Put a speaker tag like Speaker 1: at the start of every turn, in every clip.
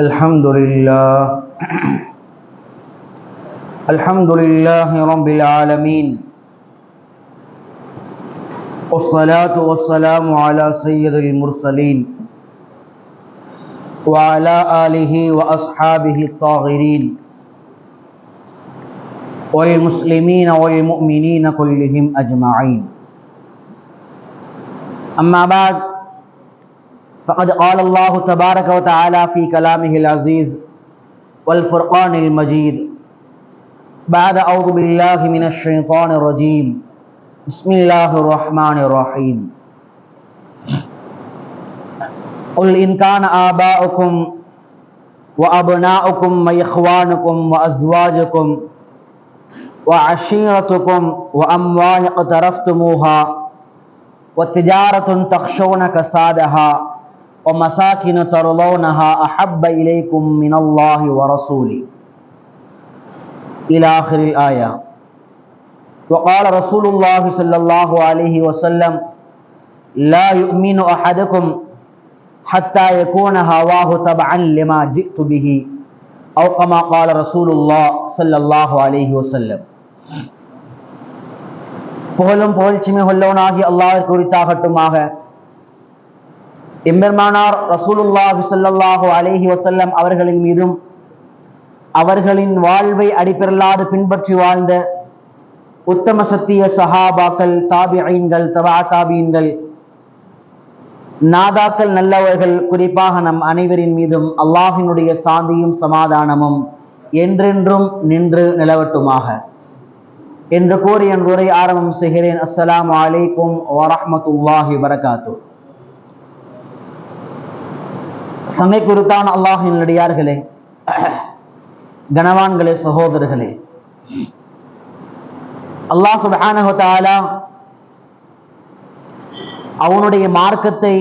Speaker 1: الحمد لله الحمد لله رب العالمين. والصلاة والسلام على سيد المرسلين وعلى آله وأصحابه الطاهرين والمسلمين والمؤمنين كلهم أجمعين. أما بعد فقد قال اللہ تبارک و تعالی فی کلامہ والفرقان المجید. بعد اعوذ باللہ من الشیطان الرجیم. بسم اللہ الرحمن الرحیم. قل ان کان آباؤکم وابناؤکم واخوانکم وازواجکم وعشیرتکم واموال اقترفتموها وتجارة تخشون کسادها ومساكن ترضونها أحب إليكم من الله ورسوله إلى آخر الآية وقال رسول الله صلى الله عليه وسلم لا يؤمن أحدكم حتى يكون هواه تبعا لما جئت به أو كما قال رسول الله صلى الله عليه وسلم புகழும் புகழ்ச்சிமை உள்ளவனாகி அல்லாஹ் குறித்தாகட்டுமாக எம்பெருமானார் ரசூலுல்லாஹி சல்லாஹு அலேஹி வசல்லம் அவர்களின் மீதும் அவர்களின் வாழ்வை அடிப்பெறலாது பின்பற்றி வாழ்ந்த உத்தம சத்திய சஹாபாக்கள் தாபியீன்கள் தபா தாபியன்கள் நாதாக்கள் நல்லவர்கள் குறிப்பாக நம் அனைவரின் மீதும் அல்லாஹினுடைய சாந்தியும் சமாதானமும் என்றென்றும் நின்று நிலவட்டுமாக. என்று கூறி என் உரை ஆரம்பம் செய்கிறேன். அஸ்ஸலாமு அலைக்கும் வரமத்துல்லாஹி வரகாத்து சங்கை குறித்தான் அல்லாஹின் நடிகார்களே கனவான்களே சகோதரர்களே. அல்லாஹ் சுபானகத்தாலா அவனுடைய மார்க்கத்தை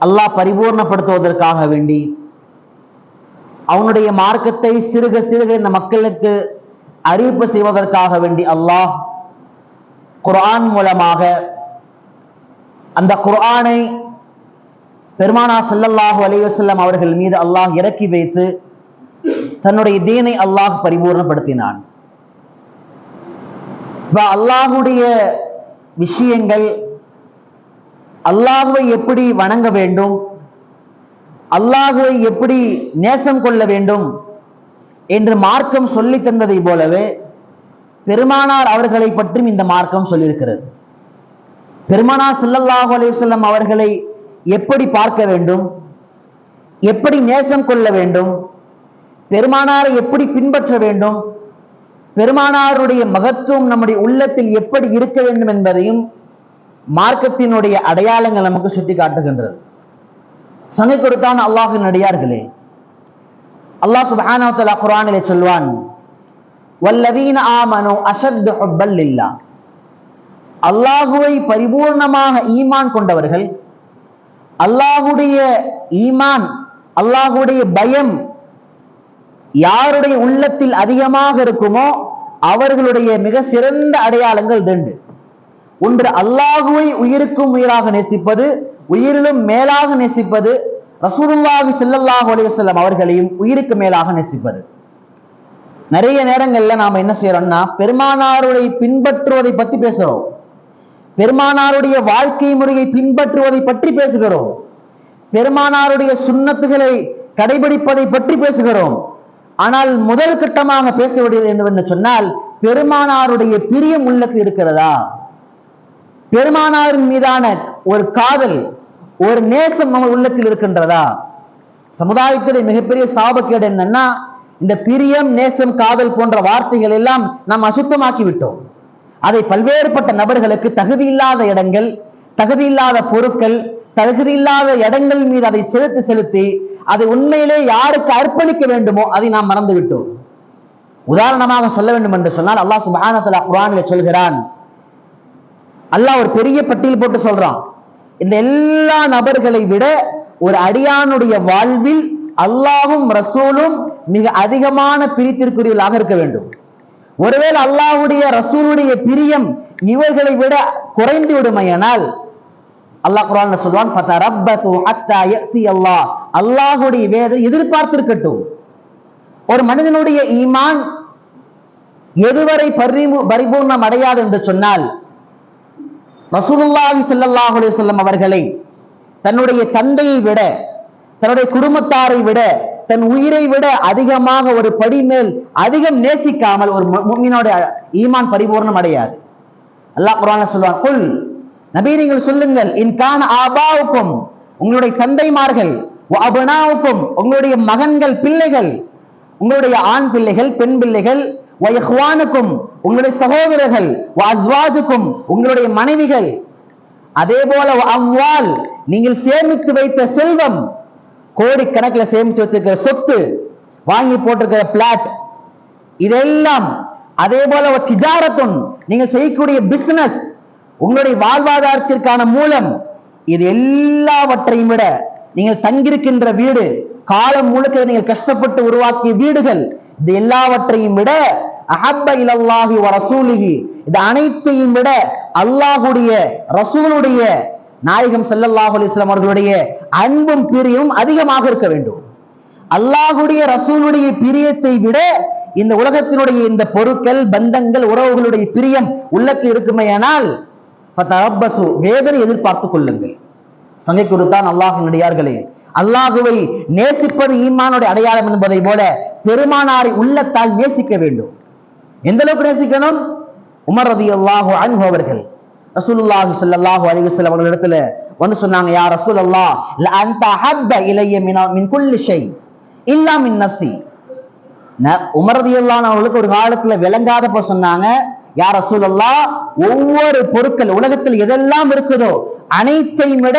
Speaker 1: அல்லாஹ் பரிபூர்ணப்படுத்துவதற்காக வேண்டி அவனுடைய மார்க்கத்தை சிறுக சிறுக இந்த மக்களுக்கு அறிவிப்பு செய்வதற்காக வேண்டி அல்லாஹ் குர்ஆன் மூலமாக அந்த குர்ஆனை பெருமானா செல்லல்லாஹு அலைவசல்லம் அவர்கள் மீது அல்லாஹ் இறக்கி வைத்து தன்னுடைய தீனை அல்லாஹ் பரிபூர்ணப்படுத்தினான். இப்ப அல்லாஹுடைய விஷயங்கள் அல்லாஹுவை எப்படி வணங்க வேண்டும்? அல்லாஹுவை எப்படி நேசம் கொள்ள வேண்டும்? என்று மார்க்கம் சொல்லி தந்ததை போலவே பெருமானார் அவர்களை பற்றியும் இந்த மார்க்கம் சொல்லியிருக்கிறது. பெருமானார் ஸல்லல்லாஹு அலைவசல்லம் அவர்களை எப்படி பார்க்க வேண்டும்? எப்படி நேசம் கொள்ள வேண்டும்? பெருமானாரை எப்படி பின்பற்ற வேண்டும்? பெருமானாருடைய மகத்துவம் நம்முடைய உள்ளத்தில் எப்படி இருக்க வேண்டும் என்பதையும் மார்க்கத்தினுடைய அடையாளங்கள் நமக்கு சுட்டி காட்டுகின்றது. சங்கை கொடுத்தான் அல்லாஹின் அடியார்களே. அல்லாஹ் சுப்ஹானஹு குரானிலே சொல்வான் வல்லவீன ஆமனோ அசத் ஹுப்பல் அல்லாஹுவை பரிபூர்ணமாக ஈமான் கொண்டவர்கள் அல்லாஹுடைய ஈமான் அல்லாஹுடைய பயம் யாருடைய உள்ளத்தில் அதிகமாக இருக்குமோ அவர்களுடைய மிக சிறந்த அடையாளங்கள் ரெண்டு. ஒன்று அல்லாஹுவை உயிருக்கும் உயிராக நேசிப்பது உயிரிலும் மேலாக நேசிப்பது ரசூலுல்லாஹி செல்லல்லாஹு அலையுசல்லம் அவர்களையும் உயிருக்கு மேலாக நேசிப்பது. நிறைய நேரங்கள்ல நாம என்ன செய்யறோம்னா பெருமானாருடைய பின்பற்றுவதை பத்தி பேசுறோம். பெருமானாருடைய வாழ்க்கை முறையை பின்பற்றுவதை பற்றி பேசுகிறோம். பெருமானாருடைய சுண்ணத்துகளை கடைபிடிப்பதை பற்றி பேசுகிறோம். ஆனால் முதல் கட்டமாக பேச வேண்டியது என்னவென்று சொன்னால் பெருமானாருடைய பிரியம் உள்ளத்து இருக்கிறதா? பெருமானாரின் மீதான ஒரு காதல் ஒரு நேசம் நம்ம உள்ளத்தில் இருக்கின்றதா? சமுதாயத்துடைய மிகப்பெரிய சாபக்கேடு என்னன்னா இந்த பிரியம் நேசம் காதல் போன்ற வார்த்தைகள் எல்லாம் நாம் அசுத்தமாக்கி விட்டோம். அதை பல்வேறுபட்ட நபர்களுக்கு தகுதி இல்லாத இடங்கள் தகுதி இல்லாத பொருட்கள் தகுதி இல்லாத இடங்கள் மீது அதை செலுத்தி செலுத்தி அதை உண்மையிலே யாருக்கு அர்ப்பணிக்க வேண்டுமோ அதை நாம் மறந்து விட்டோம் உதாரணமாக சொல்ல வேண்டும் என்று சொன்னால் அல்லாஹ் சுபானத்துல குரானில் சொல்கிறான். அல்லாஹ் ஒரு பெரிய பட்டியல் போட்டு சொல்றான். இந்த எல்லா நபர்களை விட ஒரு அடியானுடைய வாழ்வில் அல்லாஹும் ரசூலும் மிக அதிகமான பிரித்திற்குரியவர்களாக இருக்க வேண்டும். ஒருவேளை அல்லாஹுடைய ரசூலுடைய பிரியம் இவர்களை விட குறைந்து விடுமையானால் அல்லாஹ் குரான் சொல்வான் ஃபதரப்பசு ஹத்தா யஅதி அல்லாஹ் அல்லாஹ்வுடைய வேதனை எதிர்பார்த்திருக்கட்டும். ஒரு மனிதனுடைய ஈமான் எதுவரை பரிபூ பரிபூர்ணம் அடையாது என்று சொன்னால் ரசூலுல்லாஹி ஸல்லல்லாஹு அலைஹி வஸல்லம் அவர்களை தன்னுடைய தந்தையை விட தன்னுடைய குடும்பத்தாரை விட தன் உயிரை விட அதிகமாக ஒரு படி மேல் அதிகம் நேசிக்காமல் ஒரு மு- ஈமான் பரிபூர்ணம் அடையாது. அல்லாஹ் குர்ஆன்ல சொல்லுவான் குல் நபி நீங்கள் சொல்லுங்கள் இன் கான் ஆபாவுக்கும் உங்களுடைய தந்தைமார்கள் அபனாவுக்கும் உங்களுடைய மகன்கள் பிள்ளைகள் உங்களுடைய ஆண் பிள்ளைகள் பெண் பிள்ளைகள் வயஹ்வானுக்கும் உங்களுடைய சகோதரர்கள் வ உங்களுடைய மனைவிகள் அதே போல அவ்வால் நீங்கள் சேமித்து வைத்த செல்வம் கோடிக்கணக்கில் சேமிச்சு வச்சிருக்கிற சொத்து வாங்கி போட்டிருக்கிற பிளாட் இதெல்லாம் அதே போல ஒரு திஜாரத்துன் நீங்கள் செய்யக்கூடிய பிசினஸ் உங்களுடைய வாழ்வாதாரத்திற்கான மூலம் இது எல்லாவற்றையும் விட நீங்கள் தங்கியிருக்கின்ற வீடு காலம் முழுக்க நீங்கள் கஷ்டப்பட்டு உருவாக்கிய வீடுகள் இது எல்லாவற்றையும் விட அஹப்ப இலல்லாஹி வ இது அனைத்தையும் விட அல்லாஹுடைய ரசூலுடைய நாயகம் ஸல்லல்லாஹு அலிஸ்லாம் அவர்களுடைய அன்பும் பிரியமும் அதிகமாக இருக்க வேண்டும். அல்லாஹுடைய ரசூலுடைய பிரியத்தை விட இந்த உலகத்தினுடைய இந்த பொருட்கள் பந்தங்கள் உறவுகளுடைய பிரியம் உள்ளத்தில் இருக்குமேயானால் ஃபதரப்பசு வேதனை எதிர்பார்த்துக் கொள்ளுங்கள். சங்கை கொடுத்தான் அல்லாஹின் அடியார்களே அல்லாஹுவை நேசிப்பது ஈமானுடைய அடையாளம் என்பதை போல பெருமானாரை உள்ளத்தால் நேசிக்க வேண்டும். எந்த அளவுக்கு நேசிக்கணும்? உமர் ரதி அல்லாஹு அன்ஹு அவர்கள். ரசூலுல்லாஹி ஸல்லல்லாஹு அலைஹி வஸல்லம் அவர்களிடத்துல வந்து சொன்னாங்க யா ரசூலல்லாஹ் ல அன்த ஹப்ப இலைய மின் மின் குல்லி ஷை இல்லா மின் நஃப்ஸி. உமர் அவர்களுக்கு ஒரு காலத்துல விளங்காதப்ப சொன்னாங்க யா ரசூலல்லாஹ் ஒவ்வொரு பொருட்கள் உலகத்தில் எதெல்லாம் இருக்குதோ அனைத்தையும் விட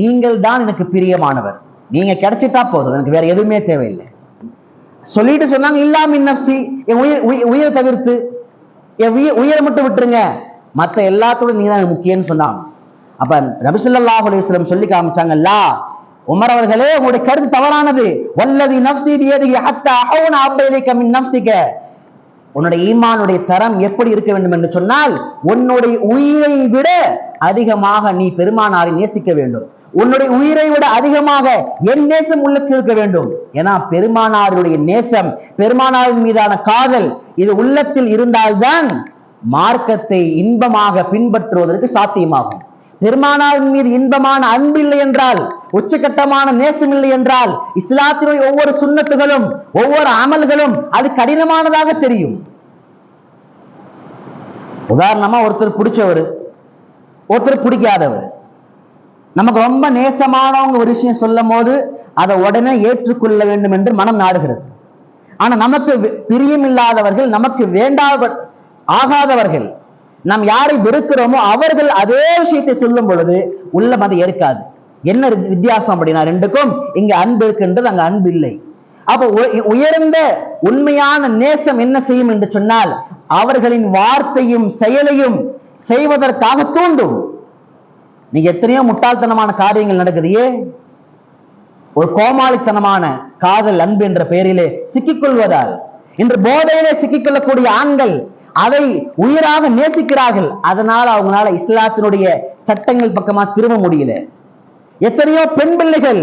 Speaker 1: நீங்கள் தான் எனக்கு பிரியமானவர். நீங்க கிடைச்சிட்டா போதும் எனக்கு வேற எதுவுமே தேவையில்லை. சொல்லிட்டு சொன்னாங்க இல்லாமின் நப்சி என் உயிர் உயிரை தவிர்த்து என் உயிரை மட்டும் விட்டுருங்க. மத்த எல்லாத்தோட நீ தான் முக்கியம்னு சொன்னாங்க. அப்ப நபிசல்லாஹு அலிஸ்லம் சொல்லி காமிச்சாங்கல்ல உமர் அவர்களே உங்களுடைய கருத்து தவறானது. வல்லதி நப்சி பியதி ஹத்தா அஹவுன அபைலிக மின் உன்னுடைய ஈமானுடைய தரம் எப்படி இருக்க வேண்டும் என்று சொன்னால் உன்னுடைய உயிரை விட அதிகமாக நீ பெருமானாரை நேசிக்க வேண்டும். உன்னுடைய உயிரை விட அதிகமாக என் நேசம் உள்ளுக்கு இருக்க வேண்டும். ஏன்னா பெருமானாருடைய நேசம் பெருமானாரின் மீதான காதல் இது உள்ளத்தில் இருந்தால்தான் மார்க்கத்தை இன்பமாக பின்பற்றுவதற்கு சாத்தியமாகும். பெருமானாரின் மீது இன்பமான அன்பு இல்லை என்றால் உச்சகட்டமான நேசம் இல்லை என்றால் இஸ்லாத்தினுடைய ஒவ்வொரு சுண்ணத்துகளும் ஒவ்வொரு அமல்களும் அது கடினமானதாக தெரியும். உதாரணமா ஒருத்தர் பிடிச்சவர் ஒருத்தர் பிடிக்காதவர். நமக்கு ரொம்ப நேசமானவங்க ஒரு விஷயம் சொல்லும் போது அதை உடனே ஏற்றுக்கொள்ள வேண்டும் என்று மனம் நாடுகிறது. ஆனா நமக்கு பிரியமில்லாதவர்கள் நமக்கு வேண்டாத ஆகாதவர்கள். நாம் யாரை வெறுக்கிறோமோ அவர்கள் அதே விஷயத்தை சொல்லும் பொழுது உள்ளம் அதை ஏற்காது. என்ன வித்தியாசம் அப்படின்னா ரெண்டுக்கும் இங்க அன்பு இருக்குன்றது அங்க அன்பு இல்லை. அப்ப உ- உயர்ந்த உண்மையான நேசம் என்ன செய்யும் என்று சொன்னால் அவர்களின் வார்த்தையும் செயலையும் செய்வதற்காக தூண்டும். நீங்க எத்தனையோ முட்டாள்தனமான காரியங்கள் நடக்குதையே. ஒரு கோமாளித்தனமான காதல் அன்பு என்ற பெயரிலே சிக்கிக்கொள்வதால். இன்று போதையிலே சிக்கிக்கொள்ளக்கூடிய ஆண்கள் அதை உயிராக நேசிக்கிறார்கள். அதனால் அவங்களால இஸ்லாத்தினுடைய சட்டங்கள் பக்கமா திரும்ப முடியல. எத்தனையோ பெண் பிள்ளைகள்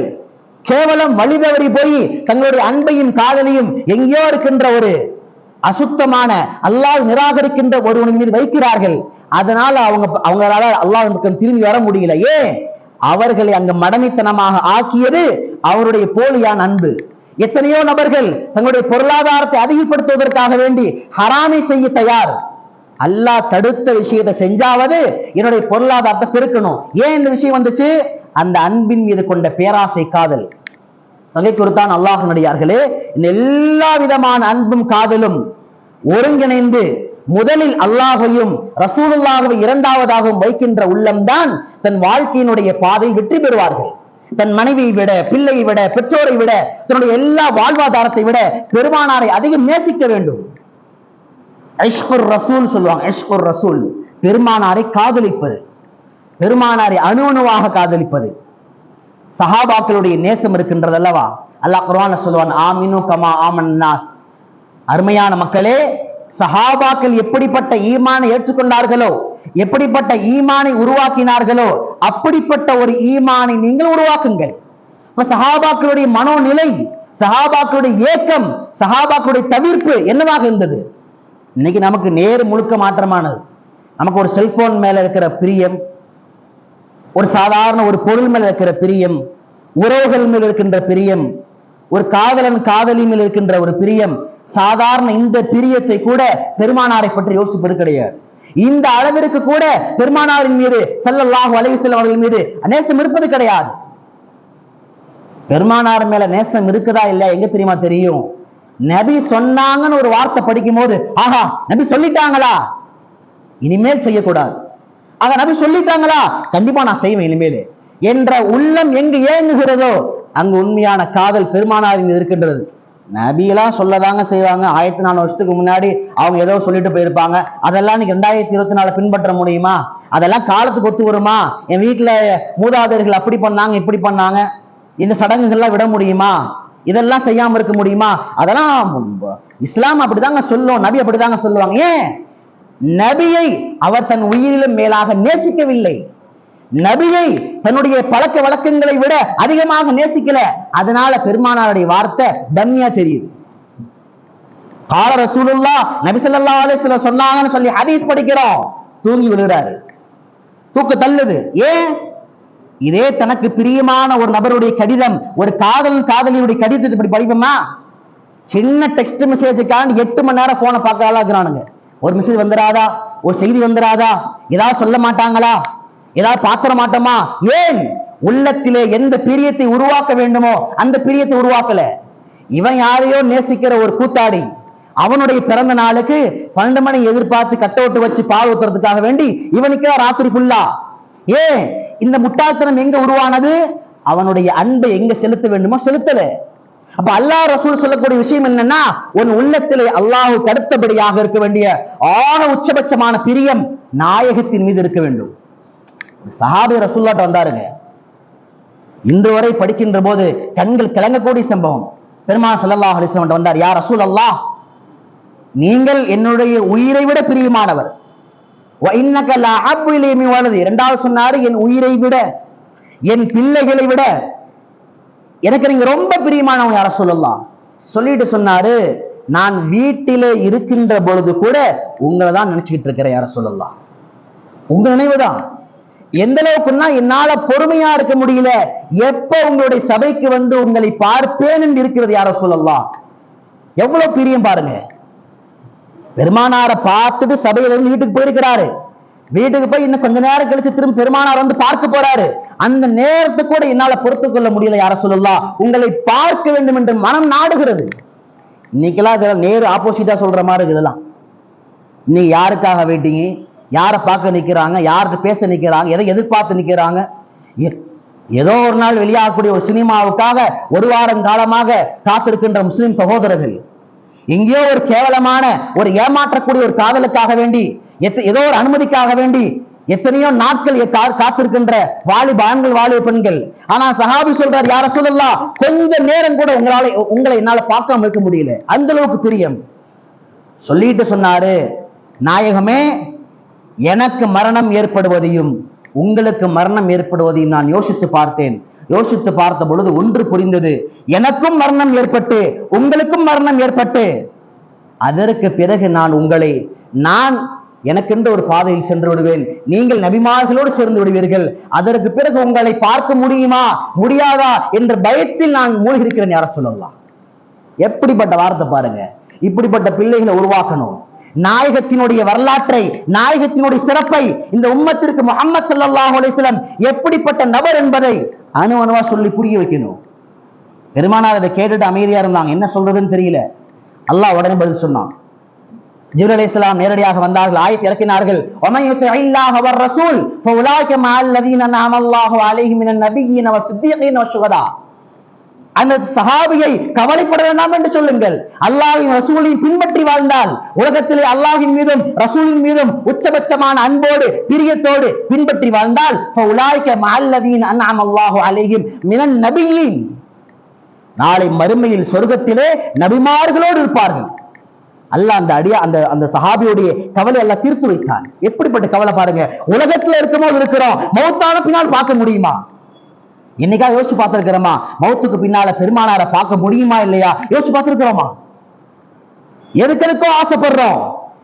Speaker 1: கேவலம் வழிதவறி போய் தங்களுடைய அன்பையும் காதலையும் எங்கேயோ இருக்கின்ற ஒரு அசுத்தமான அல்லாஹ் நிராகரிக்கின்ற ஒருவனின் மீது வைக்கிறார்கள். அதனால அவங்க அவங்களால அல்லாஹ் பக்கம் திரும்பி வர முடியல. ஏன்? அவர்களை அங்கு மடமைத்தனமாக ஆக்கியது அவருடைய போலியான அன்பு. எத்தனையோ நபர்கள் தங்களுடைய பொருளாதாரத்தை அதிகப்படுத்துவதற்காக வேண்டி ஹராமை செய்ய தயார். அல்லாஹ் தடுத்த விஷயத்தை செஞ்சாவது என்னுடைய பொருளாதாரத்தை பெருக்கணும். ஏன் இந்த விஷயம் வந்துச்சு? அந்த அன்பின் மீது கொண்ட பேராசை காதல். சகை குறித்தான் அல்லாஹ் நடிகார்களே இந்த எல்லா விதமான அன்பும் காதலும் ஒருங்கிணைந்து முதலில் அல்லாஹையும் ரசூலுல்லாஹவை இரண்டாவதாகவும் வைக்கின்ற உள்ளம்தான் தன் வாழ்க்கையினுடைய பாதை வெற்றி பெறுவார்கள். தன் மனைவியை விட பிள்ளையை விட பெற்றோரை விட தன்னுடைய எல்லா வாழ்வாதாரத்தை விட பெருமானாரை அதிகம் நேசிக்க வேண்டும். ஐஷ்குர் ரசூல் சொல்லுவாங்க ஐஷ்குர் ரசூல். பெருமானாரை காதலிப்பது. பெருமானாரை அணு அணுவாக காதலிப்பது. சஹாபாக்களுடைய நேசம் இருக்கின்றது அல்லவா? அல்லாஹ் குர்வான சொல்லுவான் ஆமினு கமா ஆமன் நாஸ். அருமையான மக்களே சஹாபாக்கள் எப்படிப்பட்ட ஈமானை ஏற்றுக்கொண்டார்களோ எப்படிப்பட்ட ஈமானை உருவாக்கினார்களோ அப்படிப்பட்ட ஒரு ஈமானை நீங்கள் உருவாக்குங்கள். இப்ப சஹாபாக்களுடைய மனோநிலை சஹாபாக்களுடைய ஏக்கம் சஹாபாக்களுடைய தவிர்ப்பு என்னவாக இருந்தது? இன்னைக்கு நமக்கு நேர் முழுக்க மாற்றமானது. நமக்கு ஒரு செல்போன் மேல இருக்கிற பிரியம் ஒரு சாதாரண ஒரு பொருள் மேல இருக்கிற பிரியம் உறவுகள் மேல் இருக்கின்ற பிரியம் ஒரு காதலன் காதலி மேல் இருக்கின்ற ஒரு பிரியம் சாதாரண இந்த பிரியத்தை கூட பெருமானாரை பற்றி யோசிப்பது கிடையாது. இந்த அளவிற்கு கூட பெருமானாரின் மீது ஸல்லல்லாஹு அலைஹி வஸல்லம் அவர்கள் மீது நேசம் இருப்பது கிடையாது. பெருமானார் மேல நேசம் இருக்குதா இல்லையா? எங்க தெரியுமா தெரியும்? நபி சொன்னாங்கன்னு ஒரு வார்த்தை படிக்கும் போது ஆஹா நபி சொல்லிட்டாங்களா? இனிமேல் செய்யக்கூடாது. ஆக நபி சொல்லிட்டாங்களா? கண்டிப்பா நான் செய்வேன் இனிமேல். என்ற உள்ளம் எங்கு ஏங்குகிறதோ அங்கு உண்மையான காதல் பெருமானாரின் இருக்கின்றது. நபியெல்லாம் சொல்லதாங்க செய்வாங்க. ஆயிரத்தி நாலு வருஷத்துக்கு முன்னாடி அவங்க ஏதோ சொல்லிட்டு போயிருப்பாங்க. அதெல்லாம் இன்னைக்கு ரெண்டாயிரத்தி இருபத்தி நாலு பின்பற்ற முடியுமா? அதெல்லாம் காலத்துக்கு ஒத்து வருமா? என் வீட்டுல மூதாதையர்கள் அப்படி பண்ணாங்க இப்படி பண்ணாங்க. இந்த சடங்குகள்லாம் விட முடியுமா? இதெல்லாம் செய்யாம இருக்க முடியுமா? அதெல்லாம் இஸ்லாம் அப்படிதாங்க சொல்லும். நபி அப்படிதாங்க சொல்லுவாங்க. ஏன்? நபியை அவர் தன் உயிரிலும் மேலாக நேசிக்கவில்லை. நபியை தன்னுடைய பழக்க வழக்கங்களை விட அதிகமாக நேசிக்கல. அதனால பெருமானாருடைய வார்த்தை டம்மியா தெரியுது. கால ரசூலுல்லா நபி ஸல்லல்லாஹு அலைஹி சொன்னாங்கன்னு சொல்லி ஹதீஸ் படிக்கிறோம். தூங்கி விழுறாரு தூக்கு தள்ளுது. ஏன்? இதே தனக்கு பிரியமான ஒரு நபருடைய கடிதம் ஒரு காதல் காதலியுடைய கடிதத்தை இப்படி படிப்போமா? சின்ன டெக்ஸ்ட் மெசேஜுக்காண்டி எட்டு மணி நேரம் போனை பார்க்கறாங்க ஒரு மெசேஜ் வந்துடாதா ஒரு செய்தி வந்துடாதா ஏதாவது சொல்ல மாட்டாங்களா? ஏதாவது பாத்திர மாட்டோமா ஏன்? உள்ளத்திலே எந்த பிரியத்தை உருவாக்க வேண்டுமோ அந்த பிரியத்தை உருவாக்கல. இவன் யாரையோ நேசிக்கிற ஒரு கூத்தாடி. அவனுடைய பிறந்த நாளுக்கு பன்னெண்டு மணி எதிர்பார்த்து கட்டவுட்டு வச்சு பால் ஊத்துறதுக்காக வேண்டி இவனுக்கு ராத்திரி ஃபுல்லா ஏன்? இந்த முட்டாள்தனம் எங்க உருவானது? அவனுடைய அன்பை எங்க செலுத்த வேண்டுமோ செலுத்தல. அப்ப அல்லாஹ் ரசூல் சொல்லக்கூடிய விஷயம் என்னன்னா உன் உள்ளத்திலே அல்லாஹுக்கு அடுத்தபடியாக இருக்க வேண்டிய ஆன உச்சபட்சமான பிரியம் நாயகத்தின் மீது இருக்க வேண்டும். சஹாபி ரசுல்லாட்ட வந்தாருங்க. இன்று வரை படிக்கின்ற போது கண்கள் கிளங்கக்கூடிய சம்பவம். பெருமாள் சல்லாஹ் அலிஸ்லாம் வந்தார் யார் ரசூல் அல்லாஹ் நீங்கள் என்னுடைய உயிரை விட பிரியமானவர். இரண்டாவது சொன்னாரு என் உயிரை விட என் பிள்ளைகளை விட எனக்கு நீங்க ரொம்ப பிரியமானவங்க யார சொல்லலாம் சொல்லிட்டு சொன்னாரு நான் வீட்டிலே இருக்கின்ற பொழுது கூட உங்களை தான் நினைச்சுக்கிட்டு இருக்கிறேன் யார சொல்லலாம் உங்க நினைவுதான். எந்த அளவுக்குன்னா என்னால பொறுமையா இருக்க முடியல. எப்ப உங்களுடைய சபைக்கு வந்து உங்களை பார்ப்பேன் என்று இருக்கிறது யார சொல்லலாம் எவ்வளவு பிரியம் பாருங்க. பெருமானாரை பார்த்துட்டு சபையில இருந்து வீட்டுக்கு போயிருக்கிறாரு. வீட்டுக்கு போய் இன்னும் கொஞ்ச நேரம் கழிச்சு திரும்ப பெருமானார் வந்து பார்க்க போறாரு. அந்த நேரத்தை கூட என்னால பொறுத்து கொள்ள முடியல யார சொல்லலாம் உங்களை பார்க்க வேண்டும் என்று மனம் நாடுகிறது. இன்னைக்கெல்லாம் இதெல்லாம் நேரு ஆப்போசிட்டா சொல்ற மாதிரி இதெல்லாம். நீ யாருக்காக வெயிட்டிங்க யாரை பார்க்க நிற்கிறாங்க யார்கிட்ட பேச நிற்கிறாங்க எதை எதிர்பார்த்து நிற்கிறாங்க எ- ஏதோ ஒரு நாள் வெளியாகக்கூடிய ஒரு சினிமாவுக்காக ஒரு வாரம் காலமாக காத்திருக்கின்ற முஸ்லிம் சகோதரர்கள் எங்கேயோ ஒரு கேவலமான ஒரு ஏமாற்றக்கூடிய ஒரு காதலுக்காக வேண்டி எத்த- ஏதோ ஒரு அனுமதிக்காக வேண்டி எத்தனையோ நாட்கள் காத்திருக்கின்ற வாலிப ஆண்கள் வாலிப பெண்கள். ஆனா சஹாபி சொல்றார் யார சொல்லலாம் கொஞ்ச நேரம் கூட உங்களால உங்களை என்னால பார்க்காம இருக்க முடியல. அந்த அளவுக்கு பிரியம். சொல்லிட்டு சொன்னாரு நாயகமே எனக்கு மரணம் ஏற்படுவதையும் உங்களுக்கு மரணம் ஏற்படுவதையும் நான் யோசித்து பார்த்தேன். யோசித்து பார்த்த பொழுது ஒன்று புரிந்தது. எனக்கும் மரணம் ஏற்பட்டு உங்களுக்கும் மரணம் ஏற்பட்டு. அதற்கு பிறகு நான் உங்களை நான் எனக்கென்று ஒரு பாதையில் சென்று விடுவேன். நீங்கள் நபிமார்களோடு சேர்ந்து விடுவீர்கள். அதற்கு பிறகு உங்களை பார்க்க முடியுமா முடியாதா என்ற பயத்தில் நான் மூழ்கி இருக்கிறேன் யார சொல்லலாம் எப்படிப்பட்ட வார்த்தை பாருங்க. இப்படிப்பட்ட பிள்ளைகளை உருவாக்கணும். நாயகத்தினுடைய வரலாற்றை நாயகத்தினுடைய சிறப்பை இந்த உம்மத்திற்கு முகமது சல்லாஹ் அலிஸ்லம் எப்படிப்பட்ட நபர் என்பதை அணு அணுவா சொல்லி புரிய வைக்கணும். பெருமானார் அதை கேட்டுட்டு அமைதியா இருந்தாங்க. என்ன சொல்றதுன்னு தெரியல. அல்லாஹ் உடனே பதில் சொன்னான். ஜிபுல் அலி இஸ்லாம் நேரடியாக வந்தார்கள். ஆயத் இறக்கினார்கள். ரசூல் அந்த சஹாபியை கவலைப்பட வேண்டாம் என்று சொல்லுங்கள். அல்லாஹின் ரசூலையும் பின்பற்றி வாழ்ந்தால் உலகத்திலே அல்லாஹின் மீதும் ரசூலின் மீதும் உச்சபட்சமான அன்போடு பிரியத்தோடு பின்பற்றி வாழ்ந்தால் அலைஹிம் மினன் நபியின். நாளை மறுமையில் சொர்க்கத்திலே நபிமார்களோடு இருப்பார்கள். அல்லாஹ் அந்த அடியா அந்த அந்த சஹாபியுடைய கவலை எல்லாம் தீர்த்து வைத்தான். எப்படிப்பட்ட கவலை பாருங்க. உலகத்துல இருக்கும் போது இருக்கிறோம். மௌத்தான பின்னால் பார்க்க முடியுமா? என்னைக்கா யோசிச்சு பார்த்திருக்கிறோமா? மௌத்துக்கு பின்னால பெருமானாரை பார்க்க முடியுமா இல்லையா? யோசிச்சு பார்த்திருக்கிறோமா? எதுக்கெதுக்கோ ஆசைப்படுறோம்.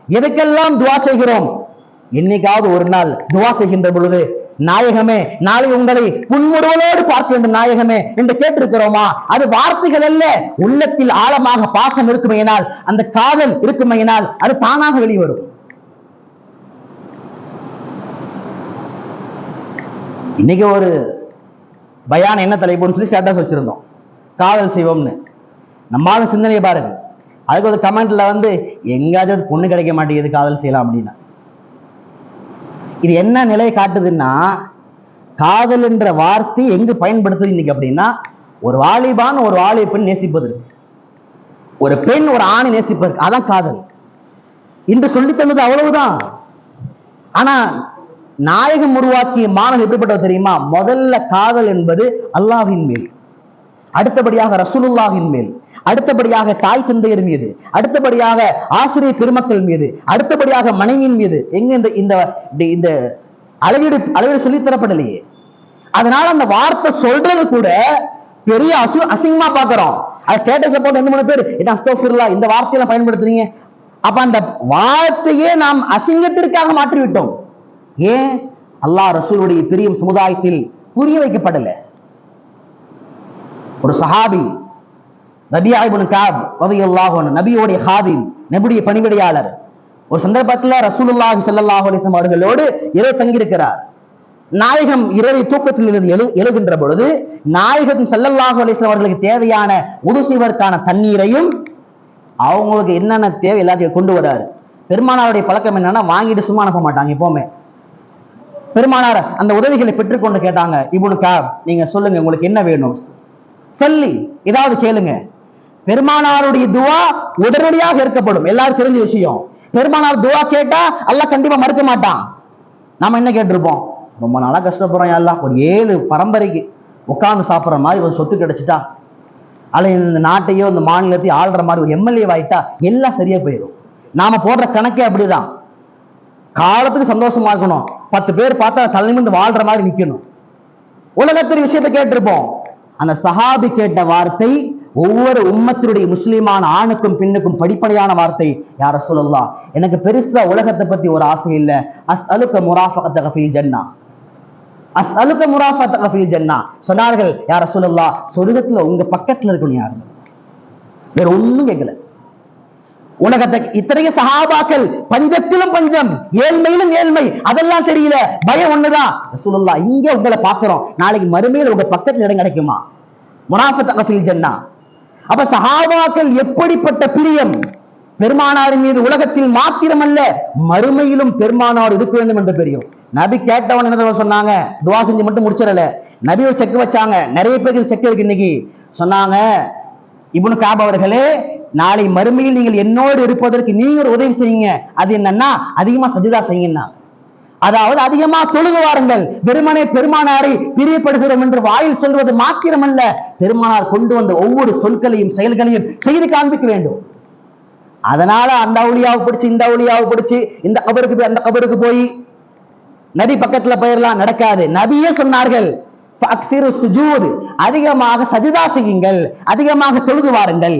Speaker 1: எதுக்கெல்லாம் துவா செய்கிறோம்? என்னைக்காவது ஒரு நாள் துவா செய்கின்ற பொழுது நாயகமே நாளை உங்களை புன்முறுவலோடு பார்க்க வேண்டும் நாயகமே என்று கேட்டிருக்கிறோமா? அது வார்த்தைகள் அல்ல. உள்ளத்தில் ஆழமாக பாசம் இருக்குமையினால் அந்த காதல் இருக்குமையினால் அது தானாக வெளிவரும் இன்னைக்கு ஒரு பயான் என்ன தலைப்புன்னு சொல்லி ஸ்டேட்டஸ் வச்சிருந்தோம். காதல் செய்வோம்னு. நம்மால சிந்தனையை பாருங்க. அதுக்கு ஒரு கமெண்ட்ல வந்து எங்கேயாவது பொண்ணு கிடைக்க மாட்டேங்குது காதல் செய்யலாம் அப்படின்னா. இது என்ன நிலையை காட்டுதுன்னா காதல் என்ற வார்த்தை எங்கு பயன்படுத்துது இன்னைக்கு அப்படின்னா ஒரு வாலிபான் ஒரு வாலிப பெண் நேசிப்பதற்கு ஒரு பெண் ஒரு ஆணை நேசிப்பதற்கு. அதான் காதல். இன்று சொல்லி தந்தது அவ்வளவுதான். ஆனா நாயகம் உருவாக்கிய மாணவன் எப்படிப்பட்டவர் தெரியுமா? முதல்ல காதல் என்பது அல்லாஹ்வின் மேல். அடுத்தபடியாக ரசூலுல்லாவின் மேல். அடுத்தபடியாக தாய் தந்தையர் மீது. அடுத்தபடியாக ஆசிரியர் பெருமக்கள் மீது. அடுத்தபடியாக மனைவியின் மீது. எங்க இந்த இந்த இந்த- அளவீடு அளவீடு சொல்லித்தரப்படலையே அதனால அந்த வார்த்தை சொல்றது கூட பெரிய அசு அசிங்கமா பாக்குறோம். அது ஸ்டேட்டஸ் போட்டு ரெண்டு மூணு பேர் என்ன அஸ்தோஃபிர்லா இந்த வார்த்தையெல்லாம் பயன்படுத்துறீங்க? அப்ப அந்த வார்த்தையே நாம் அசிங்கத்திற்காக மாற்றி விட்டோம் ஏன் அல்லாஹ் ரசூலுடைய பிரியும் சமுதாயத்தில் புரிய வைக்கப்படலை? ஒரு சஹாபி ரபியா காப் ரலியல்லாஹு நபியோடைய ஹாதிம் நபியுடைய பணிவிடையாளர் ஒரு சந்தர்ப்பத்துல ரசூலுல்லாஹி ஸல்லல்லாஹு அலிஸ்லாம் அவர்களோடு இரவு தங்கியிருக்கிறார். நாயகம் இரவை தூக்கத்தில் இருந்து எழு எழுகின்ற பொழுது நாயகம் ஸல்லல்லாஹு அலிஸ்லாம் அவர்களுக்கு தேவையான உது செய்வதற்கான தண்ணீரையும் அவங்களுக்கு என்னென்ன தேவை எல்லாத்தையும் கொண்டு வராரு. பெருமானாருடைய பழக்கம் என்னன்னா வாங்கிட்டு சும்மா அனுப்ப மாட்டாங்க எப்பவுமே. பெருமானார் அந்த உதவிகளை பெற்றுக்கொண்டு கேட்டாங்க இவனுக்கா காப் நீங்க சொல்லுங்க உங்களுக்கு என்ன வேணும்? சொல்லி ஏதாவது கேளுங்க. பெருமானாருடைய துவா உடனடியாக ஏற்கப்படும். எல்லாரும் தெரிஞ்ச விஷயம். பெருமானார் துவா கேட்டா அல்லாஹ் கண்டிப்பா மறுக்க மாட்டான். நாம என்ன கேட்டிருப்போம்? ரொம்ப நாளா கஷ்டப்படுறோம் எல்லாம் ஒரு ஏழு பரம்பரைக்கு உட்கார்ந்து சாப்பிடுற மாதிரி ஒரு சொத்து கிடைச்சிட்டா அல்ல இந்த நாட்டையோ இந்த மாநிலத்தையும் ஆள்ற மாதிரி ஒரு எம்எல்ஏ ஆயிட்டா எல்லாம் சரியா போயிடும் நாம போடுற கணக்கே அப்படிதான். காலத்துக்கு சந்தோஷமா இருக்கணும். பத்து பேர் பார்த்தா தலைநிமிந்து வாழ்ற மாதிரி நிக்கணும். உலகத்தின் விஷயத்தை கேட்டிருப்போம். அந்த சஹாபி கேட்ட வார்த்தை ஒவ்வொரு உம்மத்தினுடைய முஸ்லீமான ஆணுக்கும் பெண்ணுக்கும் படிப்படியான வார்த்தை யார சொல்லலாம் எனக்கு பெருசா உலகத்தை பத்தி ஒரு ஆசை இல்ல. அஸ் அலுக்க முராஃபகத்தகஃபீல் ஜன்னா. அஸ் அலுக்க முராஃபகத்தகஃபில் ஜன்னா. சொன்னார்கள் யார சொல்லலாம் சொர்க்கத்துல உங்க பக்கத்துல இருக்கணும் யார் சொல்லுங்க வேற ஒண்ணும் கேட்கல. உலகத்தை இத்தனைய சகாபாக்கள் பஞ்சத்திலும் பஞ்சம் ஏழ்மையிலும் ஏழ்மை அதெல்லாம் தெரியல. பயம் ஒண்ணுதான். ரசூலுல்லாஹ் இங்க உங்களை பாக்குறோம் நாளைக்கு மறுமையில் உங்க பக்கத்துல இடம் கிடைக்குமா? முனாஃபத் அகஃபில் ஜன்னா. அப்ப சஹாபாக்கள் எப்படிப்பட்ட பிரியம்? பெருமானாரின் மீது உலகத்தில் மாத்திரமல்ல மறுமையிலும் பெருமானார் இருக்க வேண்டும் என்று தெரியும். நபி கேட்டவன் என்ன சொன்னாங்க? துவா செஞ்சு மட்டும் முடிச்சிடல. நபி ஒரு செக் வச்சாங்க. நிறைய பேருக்கு செக் இருக்கு இன்னைக்கு. சொன்னாங்க இவனு காப் அவர்களே நாளை மறுமையில் நீங்கள் என்னோடு இருப்பதற்கு நீங்க ஒரு உதவி செய்யுங்க. அது என்னன்னா அதிகமா சஜிதா செய்யுங்கண்ணா. அதாவது அதிகமா தொழுகு வாருங்கள். பெருமனை பெருமானாரை பிரியப்படுகிறோம் என்று வாயில் சொல்வது மாத்திரமல்ல. பெருமானார் கொண்டு வந்த ஒவ்வொரு சொற்களையும் செயல்களையும் செய்து காண்பிக்க வேண்டும். அதனால அந்த அவுளியாவை பிடிச்சி இந்த அவுளியாவை பிடிச்சி இந்த கபருக்கு போய் அந்த கபருக்கு போய் நபி பக்கத்துல போயிடலாம் நடக்காது. நபியே சொன்னார்கள் அதிகமாக சஜிதா செய்யுங்கள் அதிகமாக தொழுது வாருங்கள்.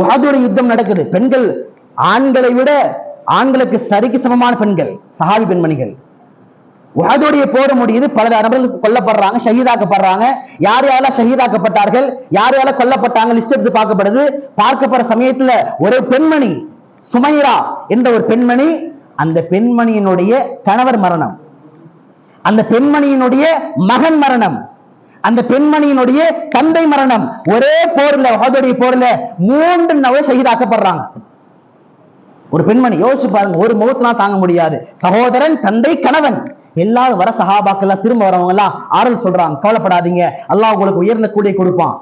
Speaker 1: உஹதுடைய யுத்தம் நடக்குது. பெண்கள் ஆண்களை விட ஆண்களுக்கு சரிக்கு சமமான பெண்கள் சஹாபி பெண்மணிகள். உகதுடைய போர் முடியுது. பல நபர்கள் கொல்லப்படுறாங்க ஷஹீதாக்கப்படுறாங்க. யார் யாரெல்லாம் ஷஹீதாக்கப்பட்டார்கள் யார் யாரெல்லாம் கொல்லப்பட்டாங்க லிஸ்ட் எடுத்து பார்க்கப்படுது. பார்க்கப்படுற சமயத்துல ஒரு பெண்மணி சுமைரா என்ற ஒரு பெண்மணி அந்த பெண்மணியினுடைய கணவர் மரணம். அந்த பெண்மணியினுடைய மகன் மரணம். அந்த பெண்மணியினுடைய தந்தை மரணம். ஒரே போர்ல உஹதுடைய போர்ல மூன்று நபர் சகிதாக்கப்படுறாங்க ஒரு பெண்மணி யோசிச்சு பாருங்க ஒரு முகத்தினா தாங்க முடியாது. சகோதரன் தந்தை கணவன். எல்லாரும் வர சஹாபாக்கெல்லாம் திரும்ப வரவங்க எல்லாம் ஆறுதல் சொல்றாங்க. கவலைப்படாதீங்க. அல்லாஹ் உங்களுக்கு உயர்ந்த கூலியை கொடுப்பான்.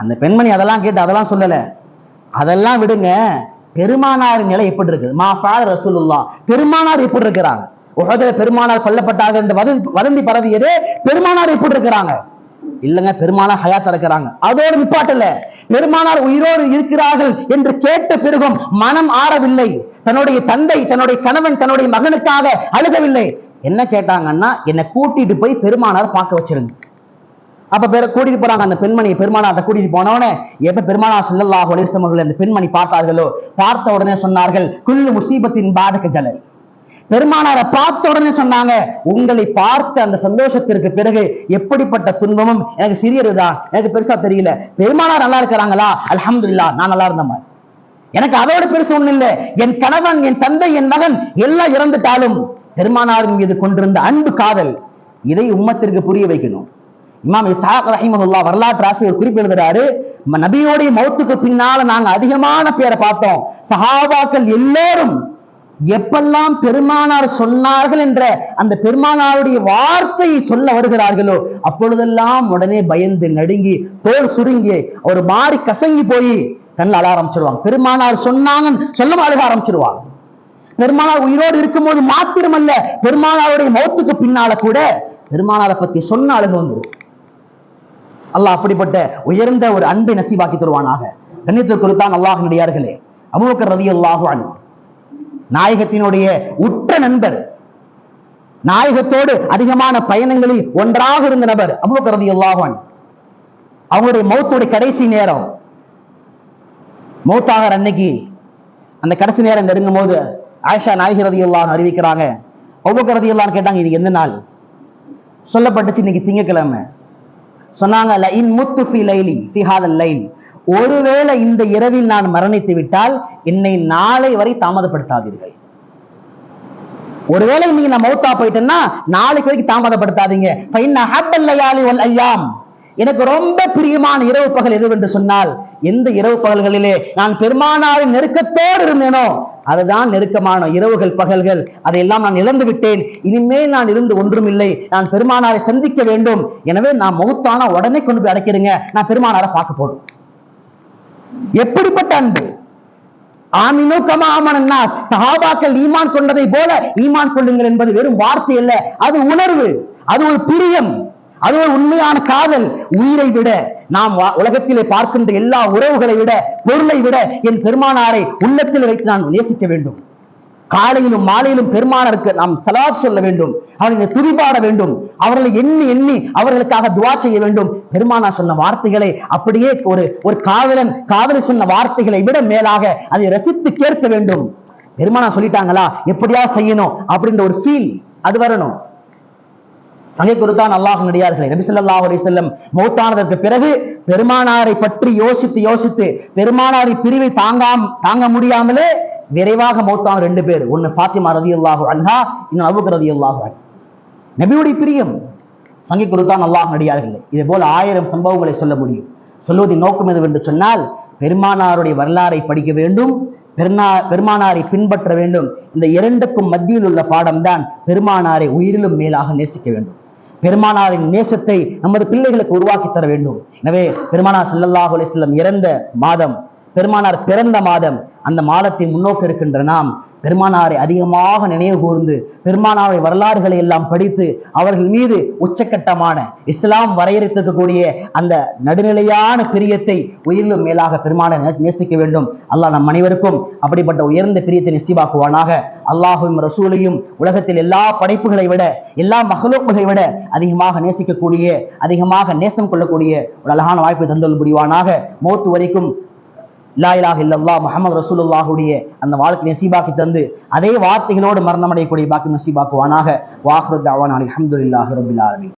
Speaker 1: அந்த பெண்மணி அதெல்லாம் கேட்டு அதெல்லாம் சொல்லல. அதெல்லாம் விடுங்க. பெருமானார் நிலை எப்படி இருக்குது? மா ஃபாதர் ரசூலுல்லா பெருமானார் எப்படி இருக்கிறாங்க? உகதுல பெருமானார் கொல்லப்பட்டார்கள் என்று வதந்தி வதந்தி பரவியது. பெருமானார் எப்படி இருக்கிறாங்க. இல்லைங்க பெருமானார் ஹயாத் இருக்கிறாங்க அதோடு நிப்பாட்டல. பெருமானார் உயிரோடு இருக்கிறார்கள் என்று கேட்ட பிறகும் மனம் ஆறவில்லை. தன்னுடைய தந்தை தன்னுடைய கணவன் தன்னுடைய மகனுக்காக அழுகவில்லை. என்ன கேட்டாங்கன்னா என்னை கூட்டிட்டு போய் பெருமானார் பார்க்க வச்சிருங்க. அப்ப பேர கூட்டிட்டு போறாங்க அந்த பெண்மணியை பெருமானார்ட்ட கூட்டிட்டு போனவனே எப்ப பெருமானார் செல்லல்லாஹ் அலைஹி அந்த பெண்மணி பார்த்தார்களோ? பார்த்த உடனே சொன்னார்கள் குல்லு முசீபத்தின் பாதக ஜலல். பெருமானாரை பார்த்த உடனே சொன்னாங்க உங்களை பார்த்த அந்த சந்தோஷத்திற்கு பிறகு எப்படிப்பட்ட துன்பமும் எனக்கு சிறியதுதான் எனக்கு பெருசா தெரியல. பெருமானார் நல்லா இருக்கிறாங்களா? அலமதுல்லா நான் நல்லா இருந்த மாதிரி எனக்கு அதோட பெருசு ஒண்ணு இல்ல. என் கணவன் என் தந்தை என் மகன் எல்லாம் இறந்துட்டாலும் பெருமானாரின் மீது கொண்டிருந்த அன்பு காதல் இதை உம்மத்திற்கு புரிய வைக்கணும். இமாம் இசாக் ரஹிமஹுல்லா வரலாற்று ஆசிரியர் குறிப்பு எழுதுறாரு நபியோடைய மௌத்துக்கு பின்னால நாங்க அதிகமான பேரை பார்த்தோம். சஹாபாக்கள் எல்லோரும் எப்பெல்லாம் பெருமானார் சொன்னார்கள் என்ற அந்த பெருமானாருடைய வார்த்தையை சொல்ல வருகிறார்களோ அப்பொழுதெல்லாம் உடனே பயந்து நடுங்கி தோல் சுருங்கி ஒரு மாறி கசங்கி போய் கண்ணில் அழ ஆரம்பிச்சிருவாங்க. பெருமானார் சொன்னாங்கன்னு சொல்ல அழுக ஆரம்பிச்சிருவாங்க. பெருமானார் உயிரோடு இருக்கும்போது மாத்திரமல்ல பெருமானாருடைய மௌத்துக்கு பின்னால கூட பெருமானாரை பத்தி சொன்ன அழுக வந்துரு அல்லாஹ் அப்படிப்பட்ட உயர்ந்த ஒரு அன்பை நசீபாக்கி தருவானாக. கண்ணியத்திற்குத்தான் அல்லாஹ் நடிகார்களே அபூபக்கர் ரதி அல்லாஹு நாயகத்தினுடைய உற்ற நண்பர். நாயகத்தோடு அதிகமான பயணங்களில் ஒன்றாக இருந்த நபர் அபூபக்கர் ரதி அவங்களுடைய மௌத்துடைய கடைசி நேரம். மௌத்தாகர் அன்னைக்கு அந்த கடைசி நேரம் நெருங்கும் போது ஆயிஷா நாயகி ரதி அறிவிக்கிறாங்க. அபூபக்கர் ரதி கேட்டாங்க இது எந்த நாள்? சொல்லப்பட்டுச்சு இன்னைக்கு திங்கக்கிழமை சொன்னாங்க லைன் முத்து ஃபி லைலி ஃபி ஹாதல் லைல். ஒருவேளை இந்த இரவில் நான் மரணித்து விட்டால் என்னை நாளை வரை தாமதப்படுத்தாதீர்கள். ஒருவேளை நீங்க நான் மௌத்தா போயிட்டேன்னா நாளைக்கு வரைக்கும் தாமதப்படுத்தாதீங்க. ஐயாம். எனக்கு ரொம்ப பிரியமான இரவு பகல் எதுவென்று சொன்னால் எந்த இரவு பகல்களிலே நான் பெருமானாரின் நெருக்கத்தோடு இருந்தேனோ அதுதான் நெருக்கமான இரவுகள் பகல்கள். அதையெல்லாம் நான் இழந்து விட்டேன். இனிமேல் நான் இருந்து ஒன்றும் இல்லை நான் பெருமானாரை சந்திக்க வேண்டும். எனவே நான் மௌத்தானா உடனே கொண்டு போய் அடைக்கிறேங்க. நான் பெருமானாரை பார்க்க போடும் எப்படிப்பட்ட அன்பு? ஆமினு கமா ஆமனன்னா சஹாபாக்கள் ஈமான் கொண்டதை போல ஈமான் கொள்ளுங்கள் என்பது வெறும் வார்த்தை அல்ல. அது உணர்வு அது ஒரு பிரியம் அது ஒரு உண்மையான காதல். உயிரை விட நாம் வா- உலகத்திலே பார்க்கின்ற எல்லா உறவுகளை விட பொருளை விட என் பெருமானாரை உள்ளத்தில் வைத்து நான் நேசிக்க வேண்டும். காலையிலும் மாலையிலும் பெருமானருக்கு நாம் சலாத் சொல்ல வேண்டும். அவர்களை துதிபாட வேண்டும். அவர்களை எண்ணி எண்ணி அவர்களுக்காக துவா செய்ய வேண்டும். பெருமானா சொன்ன வார்த்தைகளை அப்படியே ஒரு ஒரு காதலன் காதலி சொன்ன வார்த்தைகளை விட மேலாக அதை ரசித்து கேட்க வேண்டும். பெருமானா சொல்லிட்டாங்களா? எப்படியா செய்யணும் அப்படின்ற ஒரு ஃபீல் அது வரணும். சங்கை கொடுத்தான் அல்லாஹ் நடிகார்களை. நபி அலி செல்லம் மௌத்தானதற்கு பிறகு பெருமானாரை பற்றி யோசித்து யோசித்து பெருமானாரின் பிரிவை தாங்காம் தாங்க முடியாமலே விரைவாக மௌத்தான ரெண்டு பேர். ஒன்னு ஃபாத்திமா ரதியல்லாஹு அன்ஹா இன்னும் அபூபக்கர் ரதியல்லாஹு அன்ஹு. நபியுடைய பிரியம் சங்கி கொடுத்தான் அல்லாஹ் நடிகார்கள். இதே போல ஆயிரம் சம்பவங்களை சொல்ல முடியும். சொல்வதின் நோக்கம் எதுவென்று சொன்னால் பெருமானாருடைய வரலாறை படிக்க வேண்டும் பெருநா பெருமானாரை பின்பற்ற வேண்டும். இந்த இரண்டுக்கும் மத்தியில் உள்ள பாடம்தான் பெருமானாரை உயிரிலும் மேலாக நேசிக்க வேண்டும். பெருமானாரின் நேசத்தை நமது பிள்ளைகளுக்கு உருவாக்கி தர வேண்டும். எனவே பெருமானார் ஸல்லல்லாஹு அலைஹி இறந்த மாதம் பெருமானார் பிறந்த மாதம் அந்த மாதத்தை முன்னோக்க இருக்கின்ற நாம் பெருமானாரை அதிகமாக நினைவு கூர்ந்து பெருமானாரை வரலாறுகளை எல்லாம் படித்து அவர்கள் மீது உச்சக்கட்டமான இஸ்லாம் வரையறுத்திருக்கக்கூடிய அந்த நடுநிலையான பிரியத்தை உயிரிலும் மேலாக பெருமானை நேசிக்க வேண்டும். அல்லாஹ் நம் அனைவருக்கும் அப்படிப்பட்ட உயர்ந்த பிரியத்தை நெசிவாக்குவானாக அல்லாஹும் ரசூலையும் உலகத்தில் எல்லா படைப்புகளை விட எல்லா மகளோப்புகளை விட அதிகமாக நேசிக்கக்கூடிய அதிகமாக நேசம் கொள்ளக்கூடிய ஒரு அழகான வாய்ப்பை தந்தல் புரிவானாக. மௌத்து வரைக்கும் இல்லா இலாஹ இல்லல்லாஹ் முஹம்மது ரசூலுல்லாஹுடைய அந்த வாழ்க்கை நசீபாக்கி தந்து அதே வார்த்தைகளோடு மரணமடையக்கூடிய பாக்கி நசீபாக்குவானாக. வாஹ்ரு தாவான் அல்ஹம்துலில்லாஹி ரப்பில் ஆலமீன்.